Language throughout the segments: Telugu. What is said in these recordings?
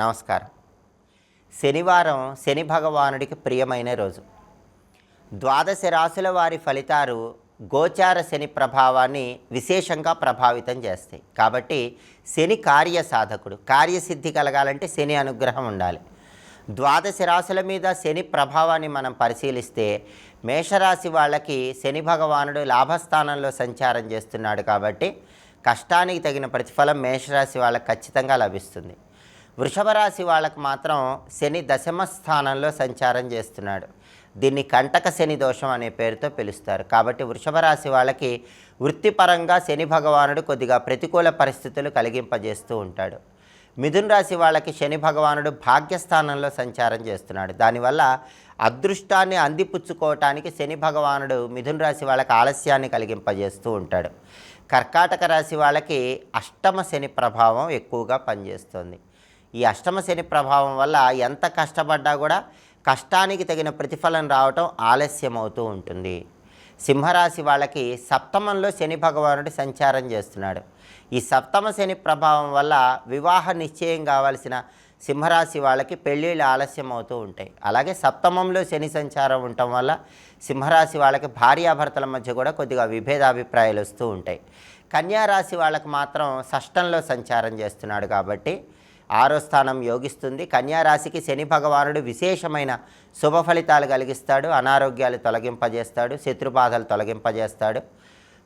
నమస్కారం. శనివారం శని భగవానుడికి ప్రియమైన రోజు. ద్వాదశ రాశుల వారి ఫలితాలు గోచార శని ప్రభావాన్ని విశేషంగా ప్రభావితం చేస్తాయి. కాబట్టి శని కార్య సాధకుడు కార్యసిద్ధి కలగాలంటే శని అనుగ్రహం ఉండాలి. ద్వాదశ రాశుల మీద శని ప్రభావాన్ని మనం పరిశీలిస్తే మేషరాశి వాళ్ళకి శని భగవానుడు లాభస్థానంలో సంచారం చేస్తున్నాడు కాబట్టి కష్టానికి తగిన ప్రతిఫలం మేషరాశి వాళ్ళకి ఖచ్చితంగా లభిస్తుంది. వృషభ రాశి వాళ్ళకు మాత్రం శని దశమ స్థానంలో సంచారం చేస్తున్నాడు. దీన్ని కంటక శని దోషం అనే పేరుతో పిలుస్తారు. కాబట్టి వృషభ రాశి వాళ్ళకి వృత్తిపరంగా శని భగవానుడు కొద్దిగా ప్రతికూల పరిస్థితులు కలిగింపజేస్తూ ఉంటాడు. మిథున్ రాశి వాళ్ళకి శని భగవానుడు భాగ్యస్థానంలో సంచారం చేస్తున్నాడు. దానివల్ల అదృష్టాన్ని అందిపుచ్చుకోవటానికి శని భగవానుడు మిథున్ రాశి వాళ్ళకి ఆలస్యాన్ని కలిగింపజేస్తూ ఉంటాడు. కర్కాటక రాశి వాళ్ళకి అష్టమ శని ప్రభావం ఎక్కువగా పనిచేస్తుంది. ఈ అష్టమ శని ప్రభావం వల్ల ఎంత కష్టపడ్డా కూడా కష్టానికి తగిన ప్రతిఫలం రావటం ఆలస్యం అవుతూ ఉంటుంది. సింహరాశి వాళ్ళకి సప్తమంలో శని భగవానుడు సంచారం చేస్తున్నాడు. ఈ సప్తమ శని ప్రభావం వల్ల వివాహ నిశ్చయం కావాల్సిన సింహరాశి వాళ్ళకి పెళ్ళిళ్ళు ఆలస్యం అవుతూ ఉంటాయి. అలాగే సప్తమంలో శని సంచారం ఉండటం వల్ల సింహరాశి వాళ్ళకి భార్యాభర్తల మధ్య కూడా కొద్దిగా విభేదాభిప్రాయాలు వస్తూ ఉంటాయి. కన్యారాశి వాళ్ళకి మాత్రం షష్టంలో సంచారం చేస్తున్నాడు కాబట్టి ఆరో స్థానం యోగిస్తుంది. కన్యారాశికి శని భగవానుడు విశేషమైన శుభ ఫలితాలు కలిగిస్తాడు. అనారోగ్యాలు తొలగింపజేస్తాడు. శత్రుబాధలు తొలగింపజేస్తాడు.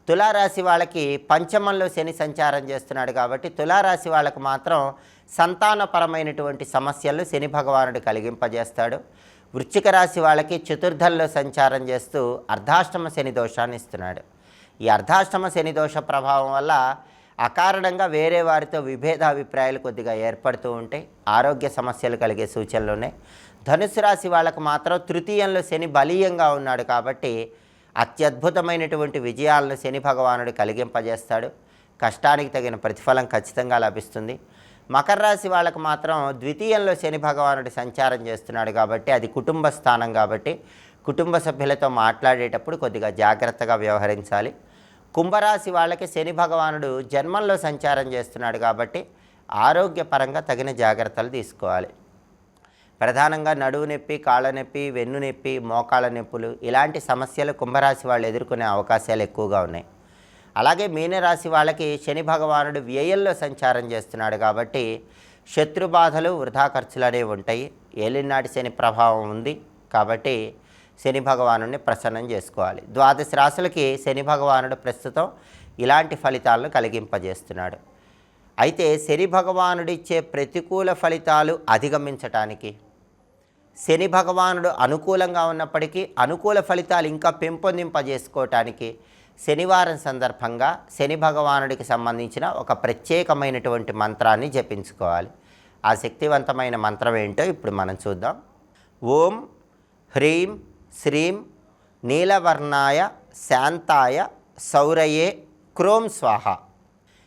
తులారాశి వాళ్ళకి పంచమంలో శని సంచారం చేస్తున్నాడు కాబట్టి తులారాశి వాళ్ళకు మాత్రం సంతానపరమైనటువంటి సమస్యలు శని భగవానుడు కలిగింపజేస్తాడు. వృశ్చిక రాశి వాళ్ళకి చతుర్థంలో సంచారం చేస్తూ అర్ధాష్టమ శని దోషాన్ని ఇస్తున్నాడు. ఈ అర్ధాష్టమ శని దోష ప్రభావం వల్ల అకారణంగా వేరే వారితో విభేదాభిప్రాయాలు కొద్దిగా ఏర్పడుతూ ఉంటాయి ఆరోగ్య సమస్యలు కలిగే సూచనలు ఉన్నాయి. ధనుసు రాశి వాళ్ళకు మాత్రం తృతీయంలో శని బలీయంగా ఉన్నాడు కాబట్టి అత్యద్భుతమైనటువంటి విజయాలను శని భగవానుడు కలిగింపజేస్తాడు. కష్టానికి తగిన ప్రతిఫలం ఖచ్చితంగా లభిస్తుంది. మకర రాశి వాళ్ళకు మాత్రం ద్వితీయంలో శని భగవానుడు సంచారం చేస్తున్నాడు కాబట్టి అది కుటుంబ స్థానం కాబట్టి కుటుంబ సభ్యులతో మాట్లాడేటప్పుడు కొద్దిగా జాగ్రత్తగా వ్యవహరించాలి. కుంభరాశి వాళ్ళకి శని భగవానుడు జన్మంలో సంచారం చేస్తున్నాడు కాబట్టి ఆరోగ్యపరంగా తగిన జాగ్రత్తలు తీసుకోవాలి. ప్రధానంగా నడువు నొప్పి కాళ్ళ నొప్పి వెన్ను నొప్పి మోకాళ్ళ నొప్పులు ఇలాంటి సమస్యలు కుంభరాశి వాళ్ళు ఎదుర్కొనే అవకాశాలు ఎక్కువగా ఉన్నాయి. అలాగే మీనరాశి వాళ్ళకి శని భగవానుడు వ్యయంలో సంచారం చేస్తున్నాడు కాబట్టి శత్రు బాధలు వృధా ఖర్చులు అనేవి ఉంటాయి. ఏలినాటి శని ప్రభావం ఉంది కాబట్టి శని భగవానుడిని ప్రసన్నం చేసుకోవాలి. ద్వాదశ రాశులకి శని భగవానుడు ప్రస్తుతం ఇలాంటి ఫలితాలను కలిగింపజేస్తున్నాడు. అయితే శని భగవానుడిచ్చే ప్రతికూల ఫలితాలు అధిగమించటానికి శని భగవానుడు అనుకూలంగా ఉన్నప్పటికీ అనుకూల ఫలితాలు ఇంకా పెంపొందింపజేసుకోవటానికి శనివారం సందర్భంగా శని భగవానుడికి సంబంధించిన ఒక ప్రత్యేకమైనటువంటి మంత్రాన్ని జపించుకోవాలి. ఆ శక్తివంతమైన మంత్రం ఏంటో ఇప్పుడు మనం చూద్దాం. ఓం హ్రీం శ్రీం నీలవర్ణాయ శాంతాయ సౌరయే క్రోం స్వాహ.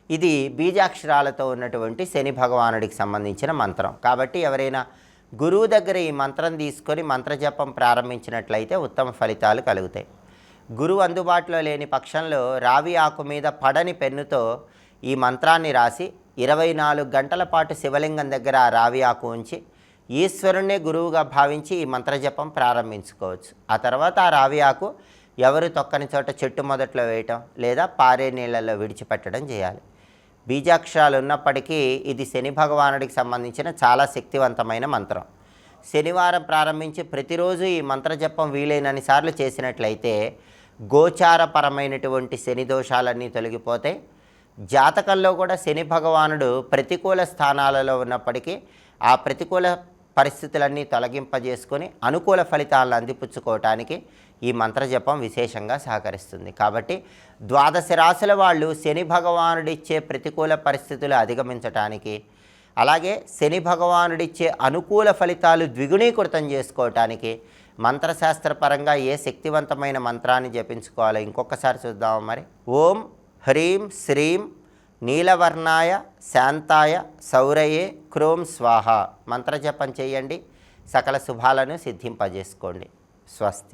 ఇది బీజాక్షరాలతో ఉన్నటువంటి శని భగవానుడికి సంబంధించిన మంత్రం. కాబట్టి ఎవరైనా గురువు దగ్గర ఈ మంత్రం తీసుకొని మంత్రజపం ప్రారంభించినట్లయితే ఉత్తమ ఫలితాలు కలుగుతాయి. గురువు అందుబాటులో లేని పక్షంలో రావి ఆకు మీద పడని పెన్నుతో ఈ మంత్రాన్ని రాసి ఇరవై నాలుగు గంటల పాటు శివలింగం దగ్గర ఆ రావి ఆకు ఉంచి ఈశ్వరుణ్ణే గురువుగా భావించి ఈ మంత్రజపం ప్రారంభించుకోవచ్చు. ఆ తర్వాత ఆ రావి ఆకు ఎవరు తొక్కని చోట చెట్టు మొదట్లో వేయటం లేదా పారే నీళ్ళల్లో విడిచిపెట్టడం చేయాలి. బీజాక్షరాలు ఉన్నప్పటికీ ఇది శని భగవానుడికి సంబంధించిన చాలా శక్తివంతమైన మంత్రం. శనివారం ప్రారంభించి ప్రతిరోజు ఈ మంత్రజపం వీలైనన్ని సార్లు చేసినట్లయితే గోచారపరమైనటువంటి శని దోషాలన్నీ తొలగిపోతాయి జాతకంలో కూడా శని భగవానుడు ప్రతికూల స్థానాలలో ఉన్నప్పటికీ ఆ ప్రతికూల పరిస్థితులన్నీ తొలగింపజేసుకొని అనుకూల ఫలితాలను అందిపుచ్చుకోవటానికి ఈ మంత్రజపం విశేషంగా సహకరిస్తుంది. కాబట్టి ద్వాదశ రాశుల వాళ్ళు శని భగవానుడిచ్చే ప్రతికూల పరిస్థితులు అధిగమించటానికి అలాగే శని భగవానుడిచ్చే అనుకూల ఫలితాలు ద్విగుణీకృతం చేసుకోవటానికి మంత్రశాస్త్రపరంగా ఏ శక్తివంతమైన మంత్రాన్ని జపించుకోవాలో ఇంకొకసారి చూద్దాము మరి. ఓం హ్రీం శ్రీం నీలవర్ణాయ శాంతాయ సౌరయే క్రోం స్వాహ. మంత్రజపం చేయండి. సకల శుభాలను సిద్ధింపజేసుకోండి. స్వస్తి.